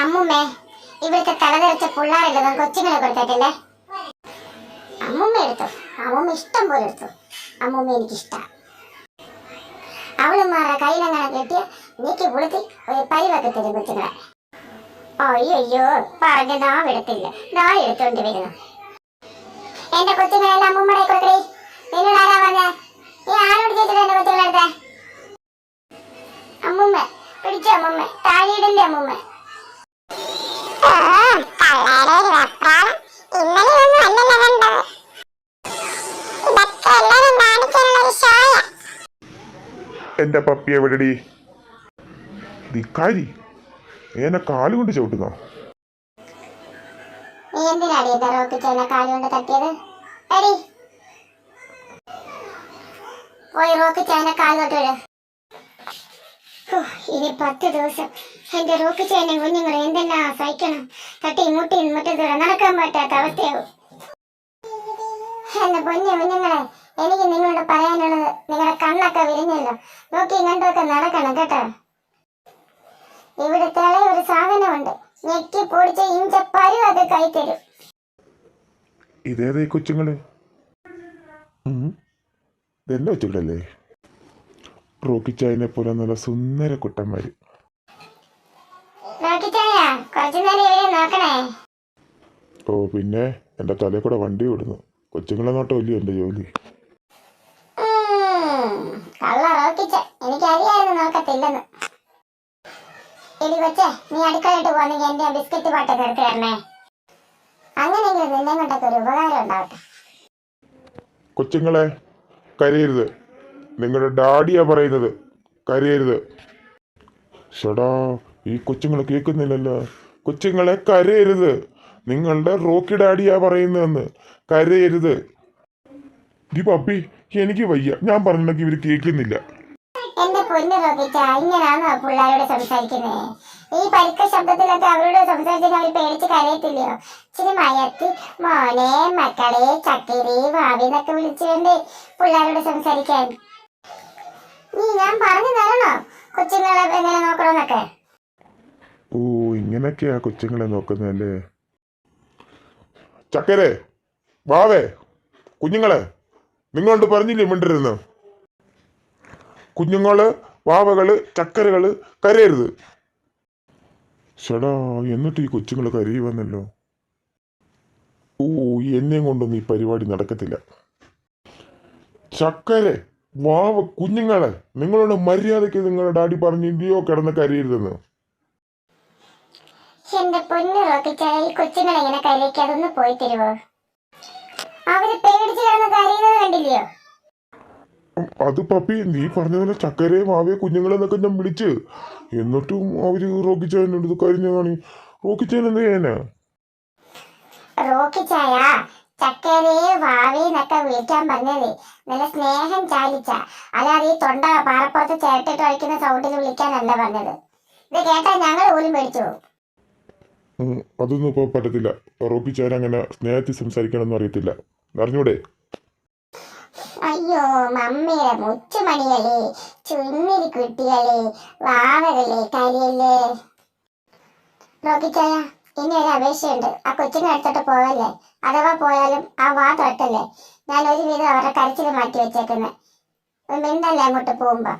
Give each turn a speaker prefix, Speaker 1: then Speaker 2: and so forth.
Speaker 1: അമ്മുമ്മേ ഇവിടുത്തെ തലതെറിച്ച പിള്ളേരുള്ളതും കൊച്ചുങ്ങളെ കൊടുത്തിട്ടില്ലേ? അമ്മുമ്മ എടുത്തു. അമ്മുമ്മ ഇഷ്ടം പോലെ എടുത്തു. അമ്മുമ്മ എനിക്കിഷ്ടം. അവളുമാരുടെ കയ്യിലെങ്ങനെ കെട്ടിയ നീക്കി പുളുത്തി ഒരു പരിവൊക്കെ തരും കൊച്ചുങ്ങളെ. അയ്യോ പറഞ്ഞ നാ വിടത്തില്ല നാ എടുത്തോണ്ട് വരുന്നു. എന്റെ കൊച്ചുങ്ങളെല്ലാം അമ്മുമ്മടെ കൊടുക്കടി. നിന്നോട് ആരാ പറഞ്ഞ? നീ ആരോട് ചോദിച്ചിട്ട് എന്റെ കൊച്ചുങ്ങളെടുത്തേ അമ്മുമ്മ പിടിച്ചോ അമ്മുമ്മ. താഴെയിടല്ലേ അമ്മുമ്മ?
Speaker 2: എന്റെ പപ്പി എവിടെടി? നീ എന്നെ കാലുകൊണ്ട് ചവിട്ടുന്നോ
Speaker 1: എന്തിനാടി ചെന്ന കാലുകൊണ്ട് തട്ടിയത്? പോയി റോക്കി ചേന കാലോട്ട് വിട്. ഹോ, ഇനി പത്ത് ദിവസം എന്റെ റോക്ക് ചേന കുഞ്ഞുങ്ങൾ എന്തെല്ലാം സഹിക്കണം? തട്ടി മുട്ടി മുറ്റത്തൂടെ നടക്കാൻ പറ്റാത്ത അവസ്ഥയാവും. എന്റെ പൊന്നു കുഞ്ഞുങ്ങളെ എനിക്ക് നിങ്ങളോട് പറയാനുള്ളത് നിങ്ങളുടെ കണ്ണൊക്കെ വിരിഞ്ഞല്ലോ. നോക്കി കണ്ടൊക്കെ നടക്കണം കേട്ടോ. ഇവിടെ തിളയ ഒരു സാധനമുണ്ട്. ഞെക്കി പൊടിച്ച ഇഞ്ചപ്പരും അത് കൈ തരും.
Speaker 2: ഇതേതേ കൊച്ചുങ്ങൾ? ഉം. കൊച്ചുങ്ങളല്ലേ? റോക്കിച്ചായനെ പോലെ നല്ല സുന്ദര കുട്ടന്മാര്. ഓ പിന്നെ എന്റെ തലയിൽ കൂടെ വണ്ടി വിടുന്നു കൊച്ചുങ്ങളെ നോട്ടം ഇല്ലയോ എന്റെ ജോലി? കൊച്ചുങ്ങളെ കരയരുത്. നിങ്ങളുടെ ഡാഡിയാ പറയുന്നത്. കരയരുത്. ഷടാ ഈ കൊച്ചുങ്ങൾ കേൾക്കുന്നില്ലല്ലോ. കൊച്ചുങ്ങളെ കരയരുത്. നിങ്ങളുടെ റോക്കി ഡാഡിയാ പറയുന്നതെന്ന്. കരയരുത്. ഈ പപ്പി എനിക്ക് വയ്യ. ഞാൻ പറഞ്ഞിട്ടുണ്ടെങ്കിൽ ഇവർ കേൾക്കുന്നില്ല.
Speaker 1: എന്റെ ഇങ്ങനാണോ പിള്ളേരോട് സംസാരിക്കുന്നേ? ഈ ശബ്ദത്തിലൊക്കെ അവരോട് മക്കളെ നീ ഞാൻ പറഞ്ഞു തരണോ? കൊച്ചുങ്ങളെ എങ്ങനെ നോക്കണമെന്നൊക്കെ
Speaker 2: ഓ ഇങ്ങനെയൊക്കെയാ കൊച്ചുങ്ങളെ നോക്കുന്നല്ലേ ചക്കരെ വാവേ കുഞ്ഞുങ്ങളെ നിങ്ങളോട് പറഞ്ഞില്ലേ മിണ്ടരുന്ന് കുഞ്ഞുങ്ങൾ വാവകൾ ചക്കരകൾ കരയരുത്. ചേടാ എന്നിട്ട് ഈ കൊച്ചുങ്ങൾ കരയുവന്നല്ലോ. ഓ എന്നെയും കൊണ്ടൊന്നും ഈ പരിപാടി നടക്കത്തില്ല. ചക്കരെ വാവ കുഞ്ഞുങ്ങളെ നിങ്ങളുടെ മര്യാദയ്ക്ക് നിങ്ങളുടെ ഡാഡി പറഞ്ഞില്ലയോ കിടന്ന് കരയരുതെന്ന്.
Speaker 1: എന്റെ പൊന്നു റോക്കിച്ച ഈ കൊച്ചുങ്ങളെ പോയി തരുവോ? അവർ പേടിച്ച് കിടന്ന് കരയുന്നത് കണ്ടില്ലയോ
Speaker 2: അത് പപ്പി നീ പറഞ്ഞ പോലെ ചക്കരയും മാവിയ കുഞ്ഞുങ്ങളെന്നൊക്കെ ഞാൻ വിളിച്ച്. എന്നിട്ടും അവർ റോക്കിച്ചായനോട് കരിഞ്ഞതാണ് റോക്കിച്ചായൻ എന്ത് ചെയ്യാനാ?
Speaker 1: റോക്കിച്ചായ ചക്കരേ വാവി എന്നൊക്കെ വിളിക്കാൻ പറഞ്ഞത്? നല്ല സ്നേഹം ചാലിച്ച. അല്ലാതെ ഈ തൊണ്ട പാറപ്പുറത്ത് ചേർത്തിട്ട് ഒഴിക്കുന്ന സൗണ്ടിൽ വിളിക്കാനല്ല പറഞ്ഞത്. ഇത് കേട്ടാ ഞങ്ങൾ പോലും പേടിച്ചു പോകും.
Speaker 2: ഉം, അതൊന്നും ഇപ്പൊ പറ്റത്തില്ല. റോക്കിച്ചായൻ അങ്ങനെ സ്നേഹത്തിൽ സംസാരിക്കണമെന്ന് അറിയത്തില്ല. അറിഞ്ഞൂടെ?
Speaker 1: അയ്യോ മമ്മിയുടെ മുച്ചുമണികളെ ചുന്നിരി കുട്ടികളെ വാവകളെ കരിയല്ലേ? റോക്കിച്ചായ ഇനി ഒരു അപേക്ഷയുണ്ട്. ആ കൊച്ചിനെ എടുത്തിട്ട് പോവല്ലേ? അഥവാ പോയാലും ആ വാ തൊട്ടല്ലേ? ഞാൻ ഒരു ഒരുവിധം അവരുടെ കരച്ചിൽ മാറ്റി വെച്ചേക്കുന്നത് മിണ്ടല്ലേ അങ്ങോട്ട് പോകുമ്പോ?